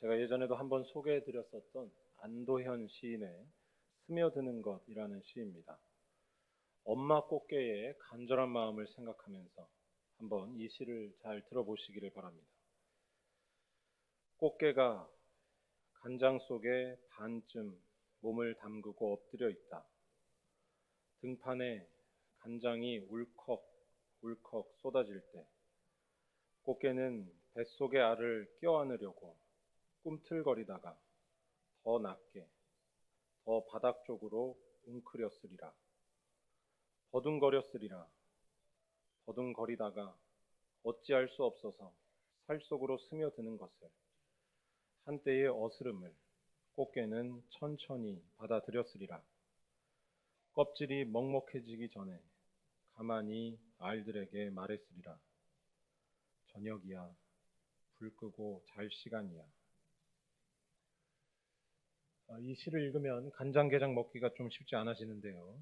제가 예전에도 한번 소개해 드렸었던 안도현 시인의 스며드는 것이라는 시입니다. 엄마 꽃게의 간절한 마음을 생각하면서 한번 이 시를 잘 들어보시기를 바랍니다. 꽃게가 간장 속에 반쯤 몸을 담그고 엎드려 있다. 등판에 간장이 울컥 울컥 쏟아질 때 꽃게는 뱃속의 알을 껴안으려고 꿈틀거리다가 더 낮게 더 바닥 쪽으로 웅크렸으리라. 버둥거렸으리라. 버둥거리다가 어찌할 수 없어서 살 속으로 스며드는 것을 한때의 어스름을 꽃게는 천천히 받아들였으리라. 껍질이 먹먹해지기 전에 가만히 알들에게 말했으리라. 저녁이야. 불 끄고 잘 시간이야. 아, 이 시를 읽으면 간장게장 먹기가 좀 쉽지 않아지는데요.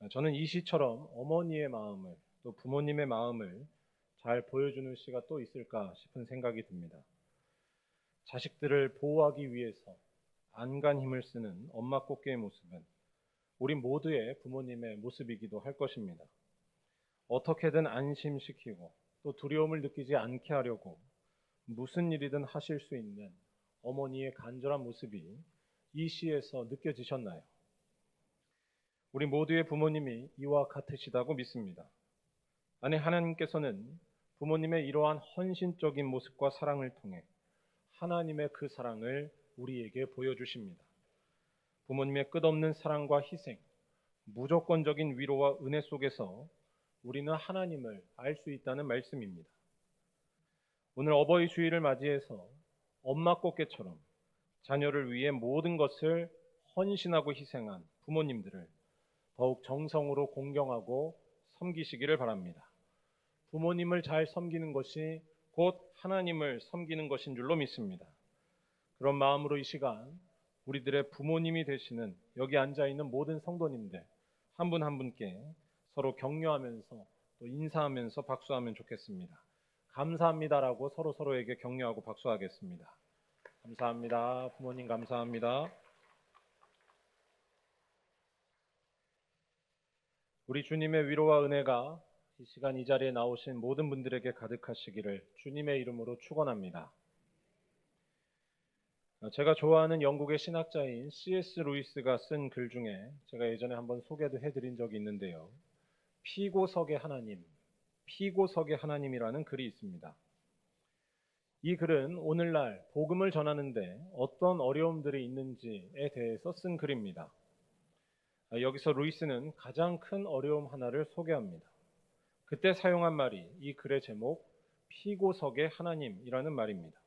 아, 저는 이 시처럼 어머니의 마음을 또 부모님의 마음을 잘 보여주는 시가 또 있을까 싶은 생각이 듭니다. 자식들을 보호하기 위해서 안간 힘을 쓰는 엄마 꽃게의 모습은 우리 모두의 부모님의 모습이기도 할 것입니다. 어떻게든 안심시키고 또 두려움을 느끼지 않게 하려고 무슨 일이든 하실 수 있는 어머니의 간절한 모습이 이 시에서 느껴지셨나요? 우리 모두의 부모님이 이와 같으시다고 믿습니다. 아니, 하나님께서는 부모님의 이러한 헌신적인 모습과 사랑을 통해 하나님의 그 사랑을 우리에게 보여주십니다. 부모님의 끝없는 사랑과 희생, 무조건적인 위로와 은혜 속에서 우리는 하나님을 알 수 있다는 말씀입니다. 오늘 어버이 주일을 맞이해서 엄마 꽃게처럼 자녀를 위해 모든 것을 헌신하고 희생한 부모님들을 더욱 정성으로 공경하고 섬기시기를 바랍니다. 부모님을 잘 섬기는 것이 곧 하나님을 섬기는 것인 줄로 믿습니다. 그런 마음으로 이 시간 우리들의 부모님이 되시는 여기 앉아 있는 모든 성도님들 한 분한 분께 서로 격려하면서 또 인사하면서 박수하면 좋겠습니다. 감사합니다라고 서로 서로에게 격려하고 박수하겠습니다. 감사합니다. 부모님 감사합니다. 우리 주님의 위로와 은혜가 이 시간 이 자리에 나오신 모든 분들에게 가득하시기를 주님의 이름으로 축원합니다. 어, 제가 좋아하는 영국의 신학자인 C.S. 루이스가 쓴 글 중에 제가 예전에 한번 소개도 해드린 적이 있는데요. 피고석의 하나님, 피고석의 하나님이라는 글이 있습니다. 이 글은 오늘날 복음을 전하는데 어떤 어려움들이 있는지에 대해서 쓴 글입니다. 아, 여기서 루이스는 가장 큰 어려움 하나를 소개합니다. 그때 사용한 말이 이 글의 제목 피고석의 하나님이라는 말입니다.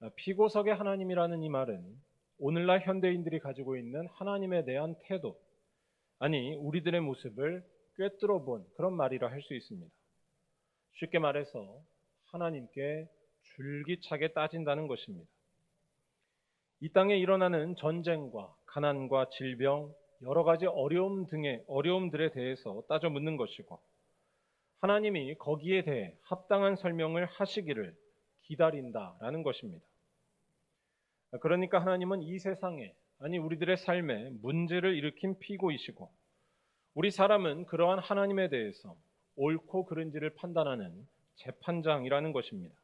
아, 피고석의 하나님이라는 이 말은 오늘날 현대인들이 가지고 있는 하나님에 대한 태도, 아니 우리들의 모습을 꿰뚫어 본 그런 말이라 할 수 있습니다. 쉽게 말해서 하나님께 줄기차게 따진다는 것입니다. 이 땅에 일어나는 전쟁과 가난과 질병, 여러 가지 어려움 등의 어려움들에 대해서 따져 묻는 것이고 하나님이 거기에 대해 합당한 설명을 하시기를 기다린다라는 것입니다. 그러니까 하나님은 이 세상에 아니 우리들의 삶에 문제를 일으킨 피고이시고 우리 사람은 그러한 하나님에 대해서 옳고 그른지를 판단하는 재판장이라는 것입니다.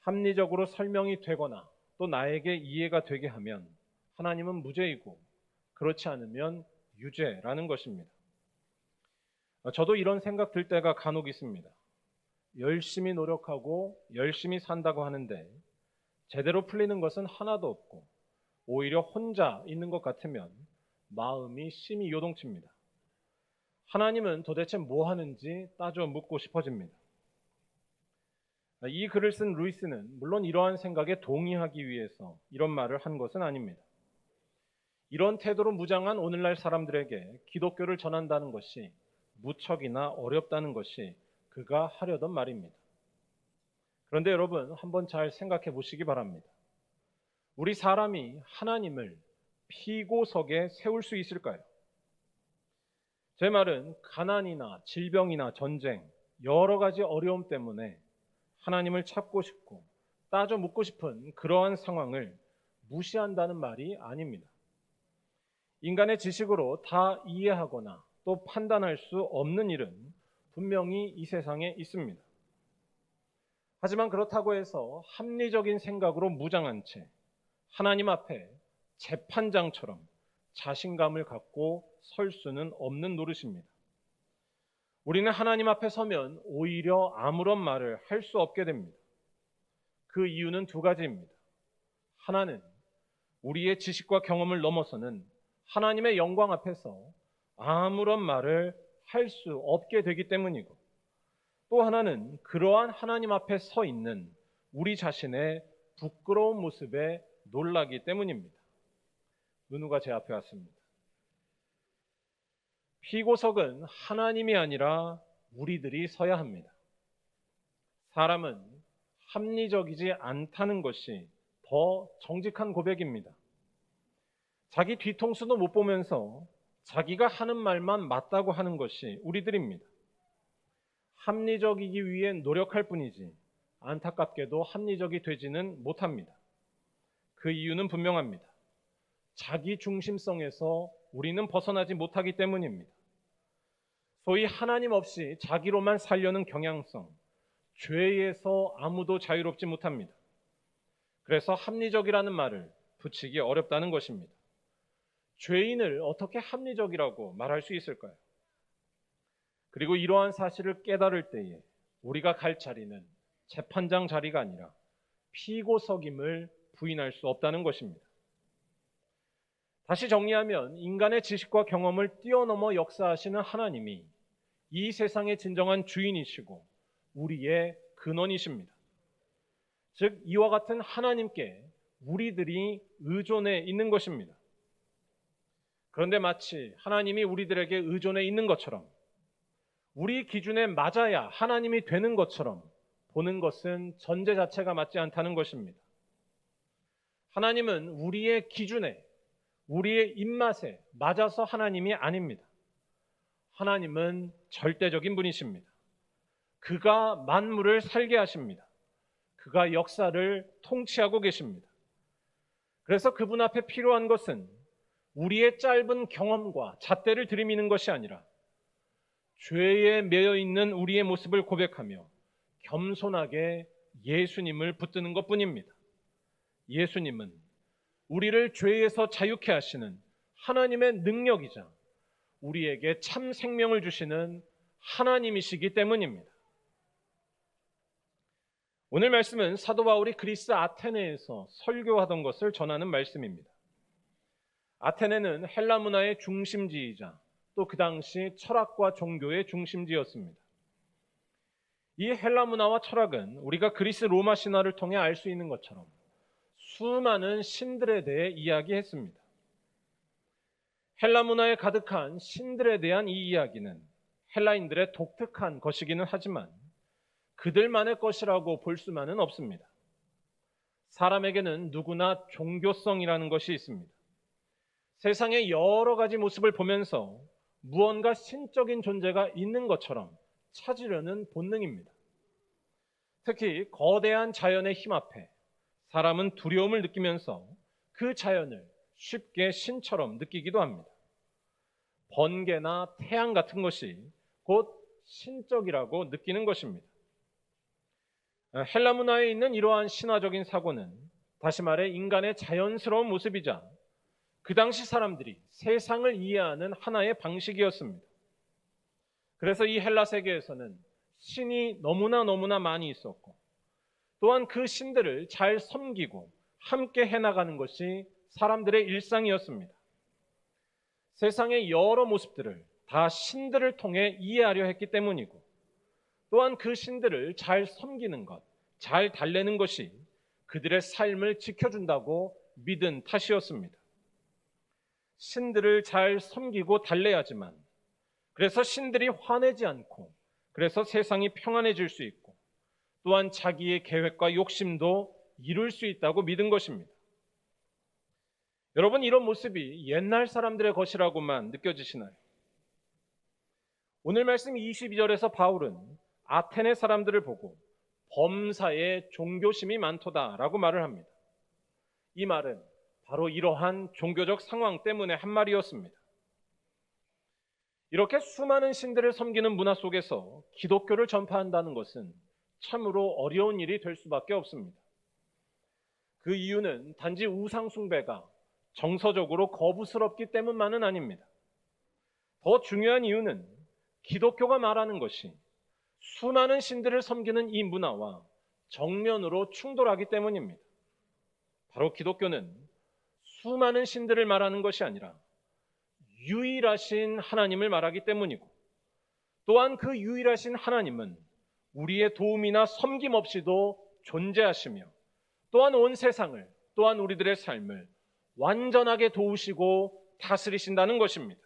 합리적으로 설명이 되거나 또 나에게 이해가 되게 하면 하나님은 무죄이고 그렇지 않으면 유죄라는 것입니다. 저도 이런 생각 들 때가 간혹 있습니다. 열심히 노력하고 열심히 산다고 하는데 제대로 풀리는 것은 하나도 없고 오히려 혼자 있는 것 같으면 마음이 심히 요동칩니다. 하나님은 도대체 뭐 하는지 따져 묻고 싶어집니다. 이 글을 쓴 루이스는 물론 이러한 생각에 동의하기 위해서 이런 말을 한 것은 아닙니다. 이런 태도로 무장한 오늘날 사람들에게 기독교를 전한다는 것이 무척이나 어렵다는 것이 그가 하려던 말입니다. 그런데 여러분 한번 잘 생각해 보시기 바랍니다. 우리 사람이 하나님을 피고석에 세울 수 있을까요? 제 말은 가난이나 질병이나 전쟁, 여러 가지 어려움 때문에 하나님을 찾고 싶고 따져 묻고 싶은 그러한 상황을 무시한다는 말이 아닙니다. 인간의 지식으로 다 이해하거나 또 판단할 수 없는 일은 분명히 이 세상에 있습니다. 하지만 그렇다고 해서 합리적인 생각으로 무장한 채 하나님 앞에 재판장처럼 자신감을 갖고 설 수는 없는 노릇입니다. 우리는 하나님 앞에 서면 오히려 아무런 말을 할 수 없게 됩니다. 그 이유는 두 가지입니다. 하나는 우리의 지식과 경험을 넘어서는 하나님의 영광 앞에서 아무런 말을 할 수 없게 되기 때문이고 또 하나는 그러한 하나님 앞에 서 있는 우리 자신의 부끄러운 모습에 놀라기 때문입니다. 누누가 제 앞에 왔습니다. 피고석은 하나님이 아니라 우리들이 서야 합니다. 사람은 합리적이지 않다는 것이 더 정직한 고백입니다. 자기 뒤통수도 못 보면서 자기가 하는 말만 맞다고 하는 것이 우리들입니다. 합리적이기 위해 노력할 뿐이지 안타깝게도 합리적이 되지는 못합니다. 그 이유는 분명합니다. 자기 중심성에서 우리는 벗어나지 못하기 때문입니다. 소위 하나님 없이 자기로만 살려는 경향성, 죄에서 아무도 자유롭지 못합니다. 그래서 합리적이라는 말을 붙이기 어렵다는 것입니다. 죄인을 어떻게 합리적이라고 말할 수 있을까요? 그리고 이러한 사실을 깨달을 때에 우리가 갈 자리는 재판장 자리가 아니라 피고석임을 부인할 수 없다는 것입니다. 다시 정리하면 인간의 지식과 경험을 뛰어넘어 역사하시는 하나님이 이 세상의 진정한 주인이시고 우리의 근원이십니다. 즉 이와 같은 하나님께 우리들이 의존해 있는 것입니다. 그런데 마치 하나님이 우리들에게 의존해 있는 것처럼 우리 기준에 맞아야 하나님이 되는 것처럼 보는 것은 전제 자체가 맞지 않다는 것입니다. 하나님은 우리의 기준에, 우리의 입맛에 맞아서 하나님이 아닙니다. 하나님은 절대적인 분이십니다. 그가 만물을 살게 하십니다. 그가 역사를 통치하고 계십니다. 그래서 그분 앞에 필요한 것은 우리의 짧은 경험과 잣대를 들이미는 것이 아니라 죄에 매여 있는 우리의 모습을 고백하며 겸손하게 예수님을 붙드는 것 뿐입니다. 예수님은 우리를 죄에서 자유케 하시는 하나님의 능력이자 우리에게 참 생명을 주시는 하나님이시기 때문입니다. 오늘 말씀은 사도 바울이 그리스 아테네에서 설교하던 것을 전하는 말씀입니다. 아테네는 헬라 문화의 중심지이자 또 그 당시 철학과 종교의 중심지였습니다. 이 헬라 문화와 철학은 우리가 그리스 로마 신화를 통해 알 수 있는 것처럼 수많은 신들에 대해 이야기했습니다. 헬라 문화에 가득한 신들에 대한 이 이야기는 헬라인들의 독특한 것이기는 하지만 그들만의 것이라고 볼 수만은 없습니다. 사람에게는 누구나 종교성이라는 것이 있습니다. 세상의 여러 가지 모습을 보면서 무언가 신적인 존재가 있는 것처럼 찾으려는 본능입니다. 특히 거대한 자연의 힘 앞에 사람은 두려움을 느끼면서 그 자연을 쉽게 신처럼 느끼기도 합니다. 번개나 태양 같은 것이 곧 신적이라고 느끼는 것입니다. 헬라 문화에 있는 이러한 신화적인 사고는 다시 말해 인간의 자연스러운 모습이자 그 당시 사람들이 세상을 이해하는 하나의 방식이었습니다. 그래서 이 헬라 세계에서는 신이 너무나 너무나 많이 있었고 또한 그 신들을 잘 섬기고 함께 해나가는 것이 사람들의 일상이었습니다. 세상의 여러 모습들을 다 신들을 통해 이해하려 했기 때문이고 또한 그 신들을 잘 섬기는 것, 잘 달래는 것이 그들의 삶을 지켜준다고 믿은 탓이었습니다. 신들을 잘 섬기고 달래야지만 그래서 신들이 화내지 않고 그래서 세상이 평안해질 수 있고 또한 자기의 계획과 욕심도 이룰 수 있다고 믿은 것입니다. 여러분 이런 모습이 옛날 사람들의 것이라고만 느껴지시나요? 오늘 말씀 22절에서 바울은 아테네 사람들을 보고 범사에 종교심이 많도다라고 말을 합니다. 이 말은 바로 이러한 종교적 상황 때문에 한 말이었습니다. 이렇게 수많은 신들을 섬기는 문화 속에서 기독교를 전파한다는 것은 참으로 어려운 일이 될 수밖에 없습니다. 그 이유는 단지 우상숭배가 정서적으로 거부스럽기 때문만은 아닙니다. 더 중요한 이유는 기독교가 말하는 것이 수많은 신들을 섬기는 이 문화와 정면으로 충돌하기 때문입니다. 바로 기독교는 수많은 신들을 말하는 것이 아니라 유일하신 하나님을 말하기 때문이고 또한 그 유일하신 하나님은 우리의 도움이나 섬김 없이도 존재하시며 또한 온 세상을 또한 우리들의 삶을 완전하게 도우시고 다스리신다는 것입니다.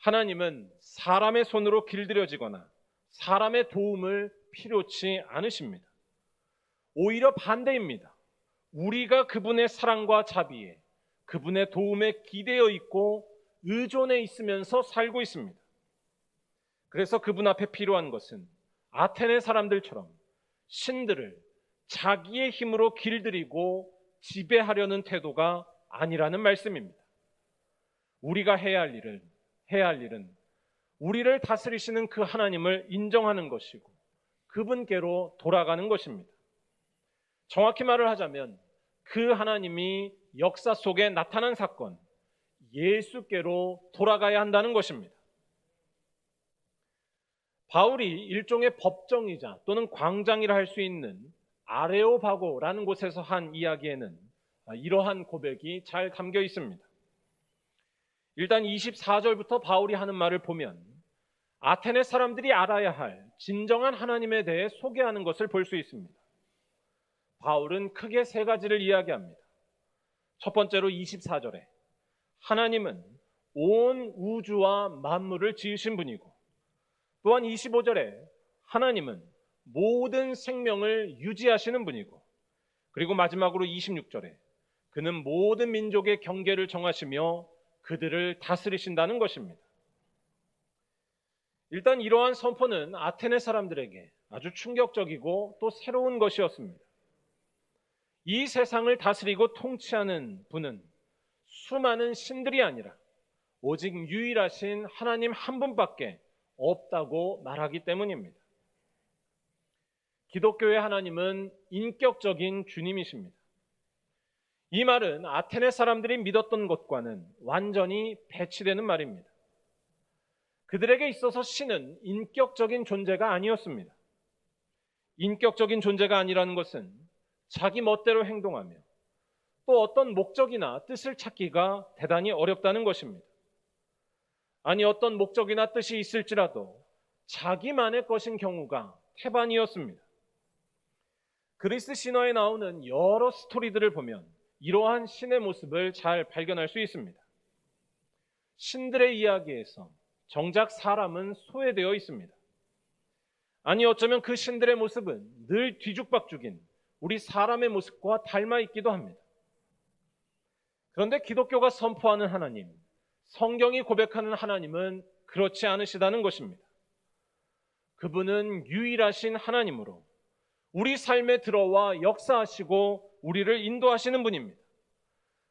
하나님은 사람의 손으로 길들여지거나 사람의 도움을 필요치 않으십니다. 오히려 반대입니다. 우리가 그분의 사랑과 자비에 그분의 도움에 기대어 있고 의존해 있으면서 살고 있습니다. 그래서 그분 앞에 필요한 것은 아테네 사람들처럼 신들을 자기의 힘으로 길들이고 지배하려는 태도가 아니라는 말씀입니다. 우리가 해야 할 일은 해야 할 일은 우리를 다스리시는 그 하나님을 인정하는 것이고 그분께로 돌아가는 것입니다. 정확히 말을 하자면 그 하나님이 역사 속에 나타난 사건, 예수께로 돌아가야 한다는 것입니다. 바울이 일종의 법정이자 또는 광장이라 할 수 있는 아레오바고라는 곳에서 한 이야기에는 이러한 고백이 잘 담겨 있습니다. 일단 24절부터 바울이 하는 말을 보면 아테네 사람들이 알아야 할 진정한 하나님에 대해 소개하는 것을 볼 수 있습니다. 바울은 크게 세 가지를 이야기합니다. 첫 번째로 24절에 하나님은 온 우주와 만물을 지으신 분이고 또한 25절에 하나님은 모든 생명을 유지하시는 분이고 그리고 마지막으로 26절에 그는 모든 민족의 경계를 정하시며 그들을 다스리신다는 것입니다. 일단 이러한 선포는 아테네 사람들에게 아주 충격적이고 또 새로운 것이었습니다. 이 세상을 다스리고 통치하는 분은 수많은 신들이 아니라 오직 유일하신 하나님 한 분밖에 없다고 말하기 때문입니다. 기독교의 하나님은 인격적인 주님이십니다. 이 말은 아테네 사람들이 믿었던 것과는 완전히 배치되는 말입니다. 그들에게 있어서 신은 인격적인 존재가 아니었습니다. 인격적인 존재가 아니라는 것은 자기 멋대로 행동하며 또 어떤 목적이나 뜻을 찾기가 대단히 어렵다는 것입니다. 아니 어떤 목적이나 뜻이 있을지라도 자기만의 것인 경우가 태반이었습니다. 그리스 신화에 나오는 여러 스토리들을 보면 이러한 신의 모습을 잘 발견할 수 있습니다. 신들의 이야기에서 정작 사람은 소외되어 있습니다. 아니 어쩌면 그 신들의 모습은 늘 뒤죽박죽인 우리 사람의 모습과 닮아 있기도 합니다. 그런데 기독교가 선포하는 하나님, 성경이 고백하는 하나님은 그렇지 않으시다는 것입니다. 그분은 유일하신 하나님으로 우리 삶에 들어와 역사하시고 우리를 인도하시는 분입니다.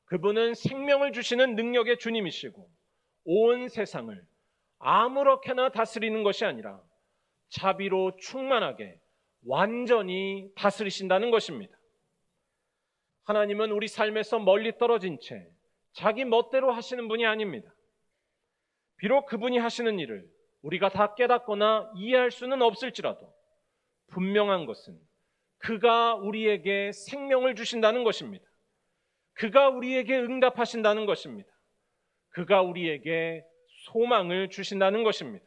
그분은 생명을 주시는 능력의 주님이시고 온 세상을 아무렇게나 다스리는 것이 아니라 자비로 충만하게 완전히 다스리신다는 것입니다. 하나님은 우리 삶에서 멀리 떨어진 채 자기 멋대로 하시는 분이 아닙니다. 비록 그분이 하시는 일을 우리가 다 깨닫거나 이해할 수는 없을지라도 분명한 것은 그가 우리에게 생명을 주신다는 것입니다. 그가 우리에게 응답하신다는 것입니다. 그가 우리에게 소망을 주신다는 것입니다.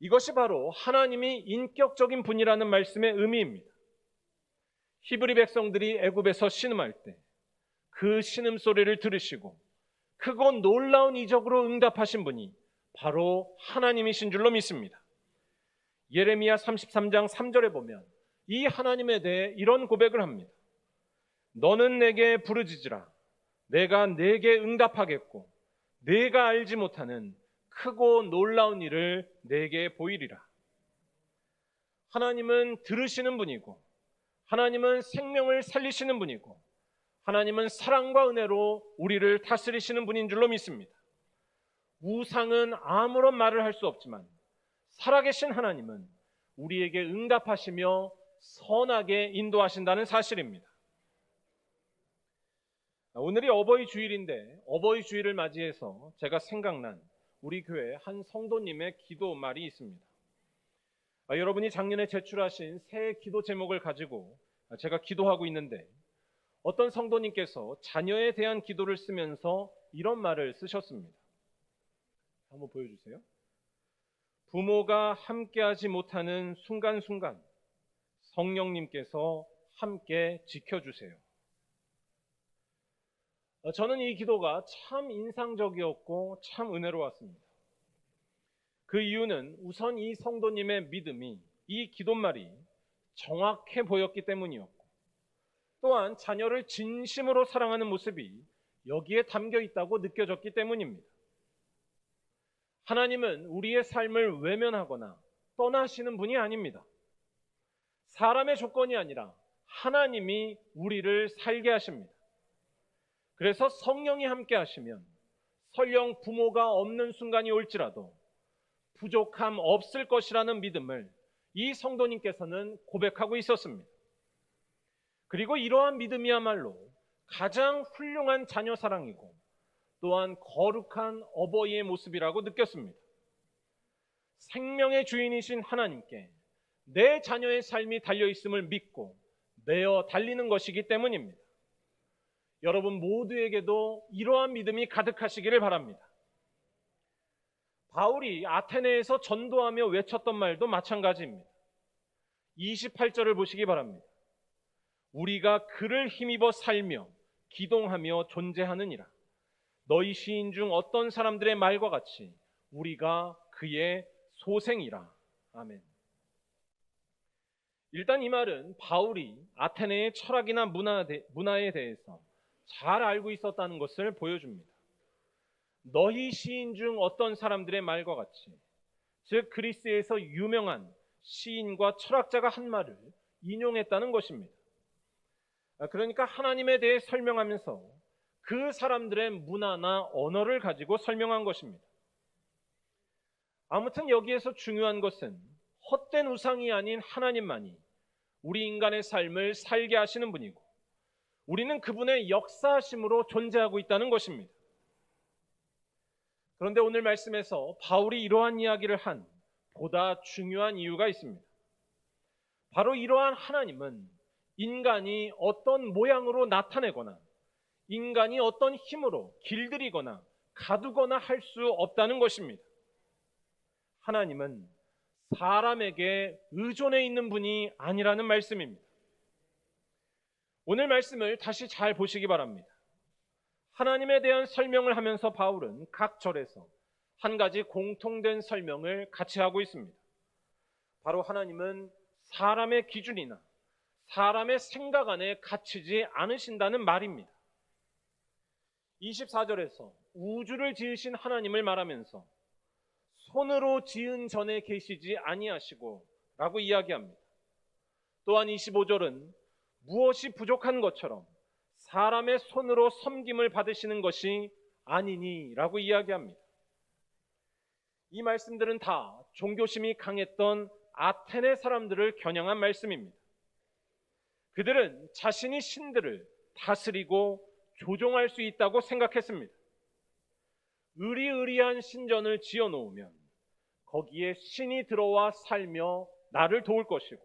이것이 바로 하나님이 인격적인 분이라는 말씀의 의미입니다. 히브리 백성들이 애굽에서 신음할 때 그 신음 소리를 들으시고 크고 놀라운 이적으로 응답하신 분이 바로 하나님이신 줄로 믿습니다. 예레미야 33장 3절에 보면 이 하나님에 대해 이런 고백을 합니다. 너는 내게 부르짖으라. 내가 내게 응답하겠고 내가 알지 못하는 크고 놀라운 일을 내게 보이리라. 하나님은 들으시는 분이고 하나님은 생명을 살리시는 분이고 하나님은 사랑과 은혜로 우리를 다스리시는 분인 줄로 믿습니다. 우상은 아무런 말을 할 수 없지만 살아계신 하나님은 우리에게 응답하시며 선하게 인도하신다는 사실입니다. 오늘이 어버이 주일인데 어버이 주일을 맞이해서 제가 생각난 우리 교회 한 성도님의 기도 말이 있습니다. 아, 여러분이 작년에 제출하신 새 기도 제목을 가지고 제가 기도하고 있는데 어떤 성도님께서 자녀에 대한 기도를 쓰면서 이런 말을 쓰셨습니다. 한번 보여주세요. 부모가 함께하지 못하는 순간순간 성령님께서 함께 지켜주세요. 어, 저는 이 기도가 참 인상적이었고 참 은혜로웠습니다. 그 이유는 우선 이 성도님의 믿음이 이 기도말이 정확해 보였기 때문이었고 또한 자녀를 진심으로 사랑하는 모습이 여기에 담겨 있다고 느껴졌기 때문입니다. 하나님은 우리의 삶을 외면하거나 떠나시는 분이 아닙니다. 사람의 조건이 아니라 하나님이 우리를 살게 하십니다. 그래서 성령이 함께 하시면 설령 부모가 없는 순간이 올지라도 부족함 없을 것이라는 믿음을 이 성도님께서는 고백하고 있었습니다. 그리고 이러한 믿음이야말로 가장 훌륭한 자녀 사랑이고 또한 거룩한 어버이의 모습이라고 느꼈습니다. 생명의 주인이신 하나님께 내 자녀의 삶이 달려 있음을 믿고 내어 달리는 것이기 때문입니다. 여러분 모두에게도 이러한 믿음이 가득하시기를 바랍니다. 바울이 아테네에서 전도하며 외쳤던 말도 마찬가지입니다. 28절을 보시기 바랍니다. 우리가 그를 힘입어 살며 기동하며 존재하느니라. 너희 시인 중 어떤 사람들의 말과 같이 우리가 그의 소생이라. 아멘. 일단 이 말은 바울이 아테네의 철학이나 문화에 대해서 잘 알고 있었다는 것을 보여줍니다. 너희 시인 중 어떤 사람들의 말과 같이 즉 그리스에서 유명한 시인과 철학자가 한 말을 인용했다는 것입니다. 아, 그러니까 하나님에 대해 설명하면서 그 사람들의 문화나 언어를 가지고 설명한 것입니다. 아무튼 여기에서 중요한 것은 헛된 우상이 아닌 하나님만이 우리 인간의 삶을 살게 하시는 분이고 우리는 그분의 역사하심으로 존재하고 있다는 것입니다. 그런데 오늘 말씀에서 바울이 이러한 이야기를 한 보다 중요한 이유가 있습니다. 바로 이러한 하나님은 인간이 어떤 모양으로 나타내거나 인간이 어떤 힘으로 길들이거나 가두거나 할 수 없다는 것입니다. 하나님은 사람에게 의존해 있는 분이 아니라는 말씀입니다. 오늘 말씀을 다시 잘 보시기 바랍니다. 하나님에 대한 설명을 하면서 바울은 각 절에서 한 가지 공통된 설명을 같이 하고 있습니다. 바로 하나님은 사람의 기준이나 사람의 생각 안에 갇히지 않으신다는 말입니다. 24절에서 우주를 지으신 하나님을 말하면서 손으로 지은 전에 계시지 아니하시고 라고 이야기합니다. 또한 25절은 무엇이 부족한 것처럼 사람의 손으로 섬김을 받으시는 것이 아니니 라고 이야기합니다. 이 말씀들은 다 종교심이 강했던 아테네 사람들을 겨냥한 말씀입니다. 그들은 자신이 신들을 다스리고 조종할 수 있다고 생각했습니다. 의리의리한 신전을 지어 놓으면 거기에 신이 들어와 살며 나를 도울 것이고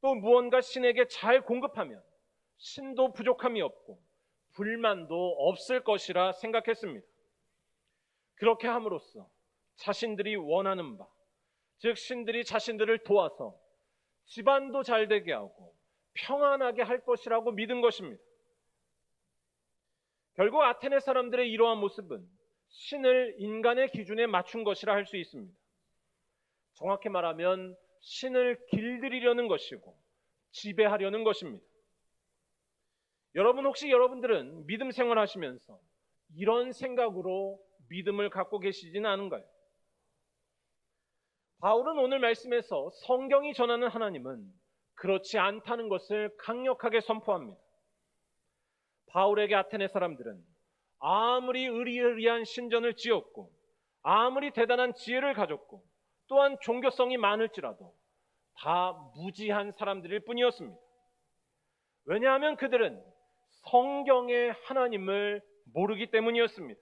또 무언가 신에게 잘 공급하면 신도 부족함이 없고 불만도 없을 것이라 생각했습니다. 그렇게 함으로써 자신들이 원하는 바, 즉 신들이 자신들을 도와서 집안도 잘 되게 하고 평안하게 할 것이라고 믿은 것입니다. 결국 아테네 사람들의 이러한 모습은 신을 인간의 기준에 맞춘 것이라 할 수 있습니다. 정확히 말하면 신을 길들이려는 것이고 지배하려는 것입니다. 여러분 혹시 여러분들은 믿음 생활하시면서 이런 생각으로 믿음을 갖고 계시지는 않은가요? 바울은 오늘 말씀에서 성경이 전하는 하나님은 그렇지 않다는 것을 강력하게 선포합니다. 바울에게 아테네 사람들은 아무리 의리의리한 신전을 지었고 아무리 대단한 지혜를 가졌고 또한 종교성이 많을지라도 다 무지한 사람들일 뿐이었습니다. 왜냐하면 그들은 성경의 하나님을 모르기 때문이었습니다.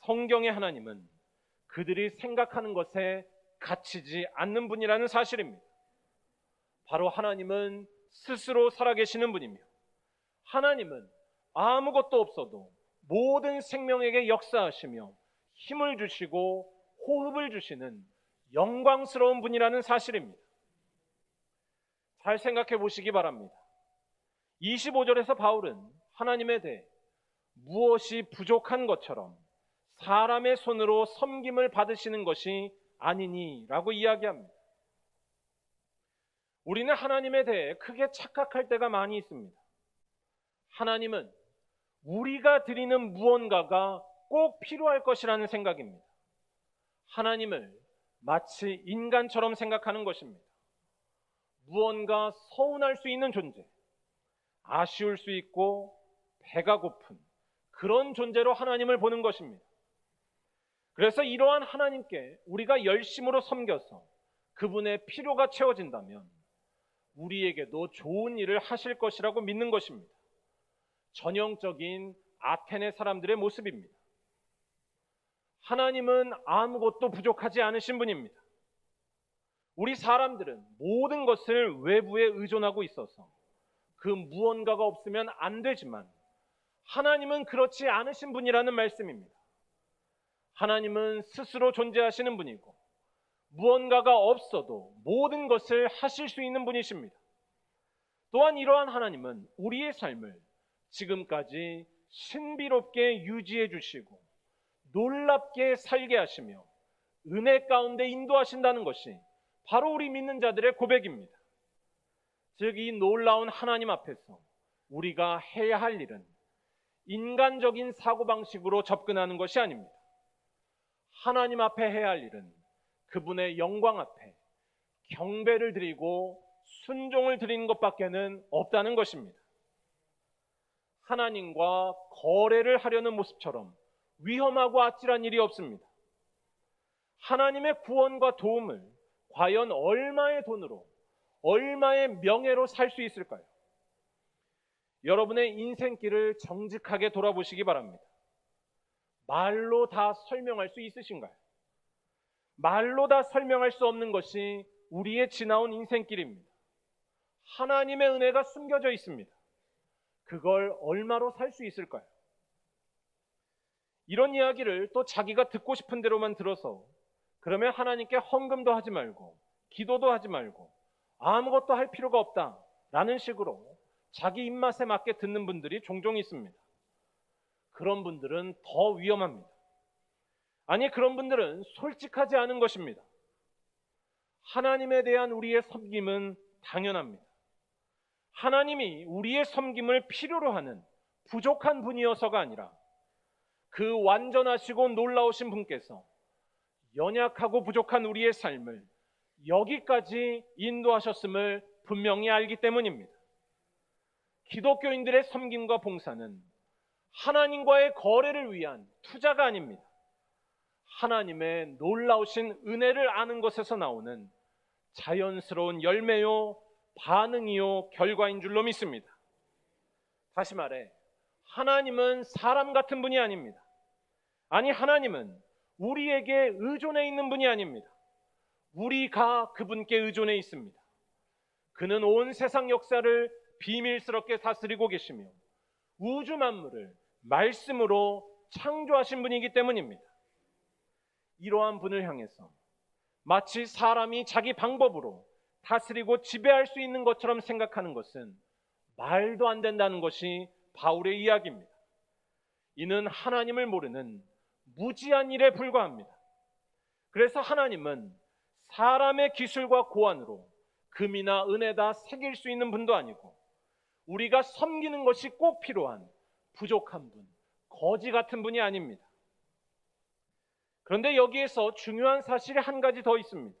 성경의 하나님은 그들이 생각하는 것에 갇히지 않는 분이라는 사실입니다. 바로 하나님은 스스로 살아계시는 분이며 하나님은 아무것도 없어도 모든 생명에게 역사하시며 힘을 주시고 호흡을 주시는 영광스러운 분이라는 사실입니다. 잘 생각해 보시기 바랍니다. 25절에서 바울은 하나님에 대해 무엇이 부족한 것처럼 사람의 손으로 섬김을 받으시는 것이 아니니라고 이야기합니다. 우리는 하나님에 대해 크게 착각할 때가 많이 있습니다. 하나님은 우리가 드리는 무언가가 꼭 필요할 것이라는 생각입니다. 하나님을 마치 인간처럼 생각하는 것입니다. 무언가 서운할 수 있는 존재, 아쉬울 수 있고 배가 고픈 그런 존재로 하나님을 보는 것입니다. 그래서 이러한 하나님께 우리가 열심으로 섬겨서 그분의 필요가 채워진다면 우리에게도 좋은 일을 하실 것이라고 믿는 것입니다. 전형적인 아테네 사람들의 모습입니다. 하나님은 아무것도 부족하지 않으신 분입니다. 우리 사람들은 모든 것을 외부에 의존하고 있어서 그 무언가가 없으면 안 되지만 하나님은 그렇지 않으신 분이라는 말씀입니다. 하나님은 스스로 존재하시는 분이고 무언가가 없어도 모든 것을 하실 수 있는 분이십니다. 또한 이러한 하나님은 우리의 삶을 지금까지 신비롭게 유지해 주시고 놀랍게 살게 하시며 은혜 가운데 인도하신다는 것이 바로 우리 믿는 자들의 고백입니다. 즉, 이 놀라운 하나님 앞에서 우리가 해야 할 일은 인간적인 사고방식으로 접근하는 것이 아닙니다. 하나님 앞에 해야 할 일은 그분의 영광 앞에 경배를 드리고 순종을 드리는 것밖에는 없다는 것입니다. 하나님과 거래를 하려는 모습처럼 위험하고 아찔한 일이 없습니다. 하나님의 구원과 도움을 과연 얼마의 돈으로, 얼마의 명예로 살 수 있을까요? 여러분의 인생길을 정직하게 돌아보시기 바랍니다. 말로 다 설명할 수 있으신가요? 말로 다 설명할 수 없는 것이 우리의 지나온 인생길입니다. 하나님의 은혜가 숨겨져 있습니다. 그걸 얼마로 살 수 있을까요? 이런 이야기를 또 자기가 듣고 싶은 대로만 들어서 그러면 하나님께 헌금도 하지 말고 기도도 하지 말고 아무것도 할 필요가 없다 라는 식으로 자기 입맛에 맞게 듣는 분들이 종종 있습니다. 그런 분들은 더 위험합니다. 아니, 그런 분들은 솔직하지 않은 것입니다. 하나님에 대한 우리의 섬김은 당연합니다. 하나님이 우리의 섬김을 필요로 하는 부족한 분이어서가 아니라 그 완전하시고 놀라우신 분께서 연약하고 부족한 우리의 삶을 여기까지 인도하셨음을 분명히 알기 때문입니다. 기독교인들의 섬김과 봉사는 하나님과의 거래를 위한 투자가 아닙니다. 하나님의 놀라우신 은혜를 아는 것에서 나오는 자연스러운 열매요, 반응이요, 결과인 줄로 믿습니다. 다시 말해, 하나님은 사람 같은 분이 아닙니다. 아니, 하나님은 우리에게 의존해 있는 분이 아닙니다. 우리가 그분께 의존해 있습니다. 그는 온 세상 역사를 비밀스럽게 다스리고 계시며 우주 만물을 말씀으로 창조하신 분이기 때문입니다. 이러한 분을 향해서 마치 사람이 자기 방법으로 다스리고 지배할 수 있는 것처럼 생각하는 것은 말도 안 된다는 것이 바울의 이야기입니다. 이는 하나님을 모르는 무지한 일에 불과합니다. 그래서 하나님은 사람의 기술과 고안으로 금이나 은에다 새길 수 있는 분도 아니고 우리가 섬기는 것이 꼭 필요한 부족한 분, 거지 같은 분이 아닙니다. 그런데 여기에서 중요한 사실이 한 가지 더 있습니다.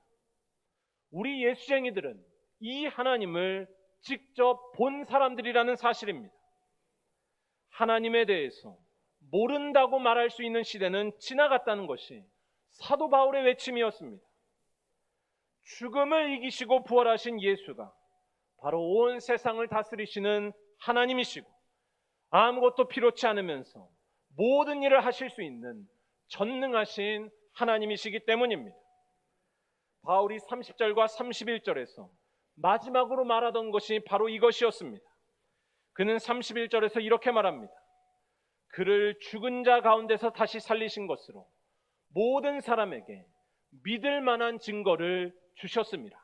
우리 예수쟁이들은 이 하나님을 직접 본 사람들이라는 사실입니다. 하나님에 대해서 모른다고 말할 수 있는 시대는 지나갔다는 것이 사도 바울의 외침이었습니다. 죽음을 이기시고 부활하신 예수가 바로 온 세상을 다스리시는 하나님이시고 아무것도 필요치 않으면서 모든 일을 하실 수 있는 전능하신 하나님이시기 때문입니다. 바울이 30절과 31절에서 마지막으로 말하던 것이 바로 이것이었습니다. 그는 31절에서 이렇게 말합니다. 그를 죽은 자 가운데서 다시 살리신 것으로 모든 사람에게 믿을 만한 증거를 주셨습니다.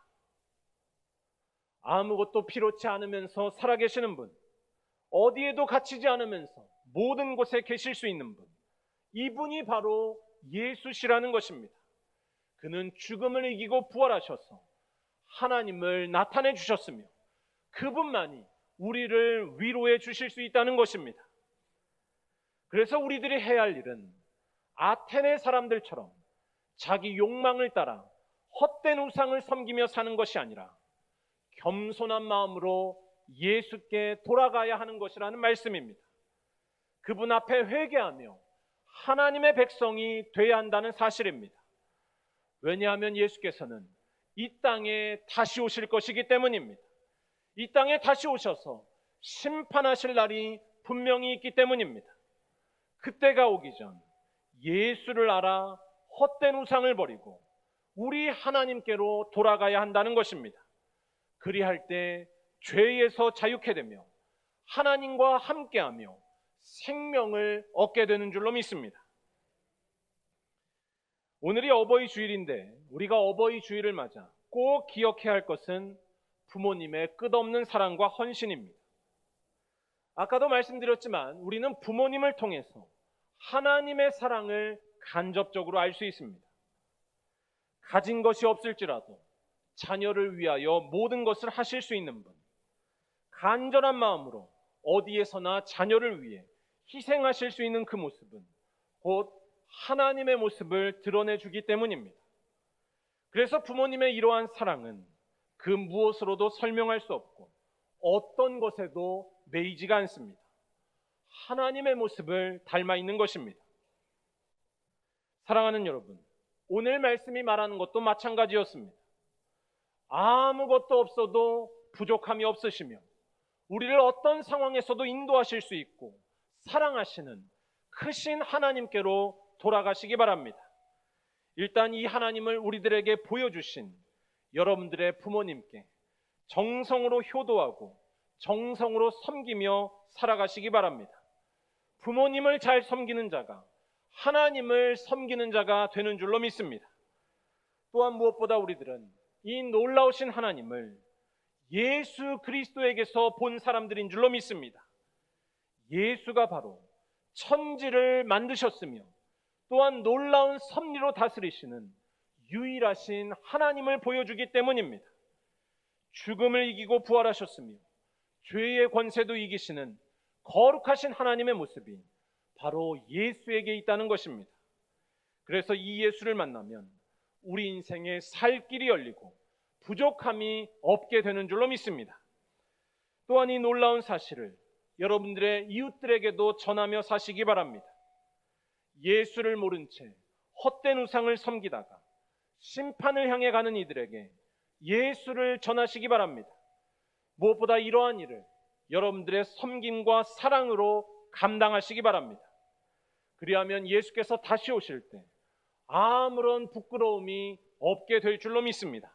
아무것도 필요치 않으면서 살아계시는 분, 어디에도 갇히지 않으면서 모든 곳에 계실 수 있는 분, 이분이 바로 예수시라는 것입니다. 그는 죽음을 이기고 부활하셔서 하나님을 나타내 주셨으며 그분만이 우리를 위로해 주실 수 있다는 것입니다. 그래서 우리들이 해야 할 일은 아테네 사람들처럼 자기 욕망을 따라 헛된 우상을 섬기며 사는 것이 아니라 겸손한 마음으로 예수께 돌아가야 하는 것이라는 말씀입니다. 그분 앞에 회개하며 하나님의 백성이 돼야 한다는 사실입니다. 왜냐하면 예수께서는 이 땅에 다시 오실 것이기 때문입니다. 이 땅에 다시 오셔서 심판하실 날이 분명히 있기 때문입니다. 그때가 오기 전 예수를 알아 헛된 우상을 버리고 우리 하나님께로 돌아가야 한다는 것입니다. 그리할 때 죄에서 자유케 되며 하나님과 함께하며 생명을 얻게 되는 줄로 믿습니다. 오늘이 어버이 주일인데 우리가 어버이 주일을 맞아 꼭 기억해야 할 것은 부모님의 끝없는 사랑과 헌신입니다. 아까도 말씀드렸지만 우리는 부모님을 통해서 하나님의 사랑을 간접적으로 알 수 있습니다. 가진 것이 없을지라도 자녀를 위하여 모든 것을 하실 수 있는 분, 간절한 마음으로 어디에서나 자녀를 위해 희생하실 수 있는 그 모습은 곧 하나님의 모습을 드러내 주기 때문입니다. 그래서 부모님의 이러한 사랑은 그 무엇으로도 설명할 수 없고 어떤 것에도 매이지가 않습니다. 하나님의 모습을 닮아 있는 것입니다. 사랑하는 여러분, 오늘 말씀이 말하는 것도 마찬가지였습니다. 아무것도 없어도 부족함이 없으시며 우리를 어떤 상황에서도 인도하실 수 있고 사랑하시는 크신 하나님께로 돌아가시기 바랍니다. 일단 이 하나님을 우리들에게 보여주신 여러분들의 부모님께 정성으로 효도하고 정성으로 섬기며 살아가시기 바랍니다. 부모님을 잘 섬기는 자가 하나님을 섬기는 자가 되는 줄로 믿습니다. 또한 무엇보다 우리들은 이 놀라우신 하나님을 예수 그리스도에게서 본 사람들인 줄로 믿습니다. 예수가 바로 천지를 만드셨으며 또한 놀라운 섭리로 다스리시는 유일하신 하나님을 보여주기 때문입니다. 죽음을 이기고 부활하셨으며 죄의 권세도 이기시는 거룩하신 하나님의 모습이 바로 예수에게 있다는 것입니다. 그래서 이 예수를 만나면 우리 인생에 살 길이 열리고 부족함이 없게 되는 줄로 믿습니다. 또한 이 놀라운 사실을 여러분들의 이웃들에게도 전하며 사시기 바랍니다. 예수를 모른 채 헛된 우상을 섬기다가 심판을 향해 가는 이들에게 예수를 전하시기 바랍니다. 무엇보다 이러한 일을 여러분들의 섬김과 사랑으로 감당하시기 바랍니다. 그리하면 예수께서 다시 오실 때 아무런 부끄러움이 없게 될 줄로 믿습니다.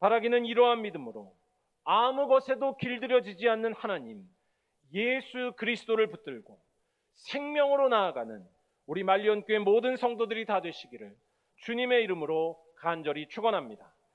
바라기는 이러한 믿음으로 아무 것에도 길들여지지 않는 하나님, 예수 그리스도를 붙들고 생명으로 나아가는 우리 말리온교회 모든 성도들이 다 되시기를 주님의 이름으로 간절히 축원합니다.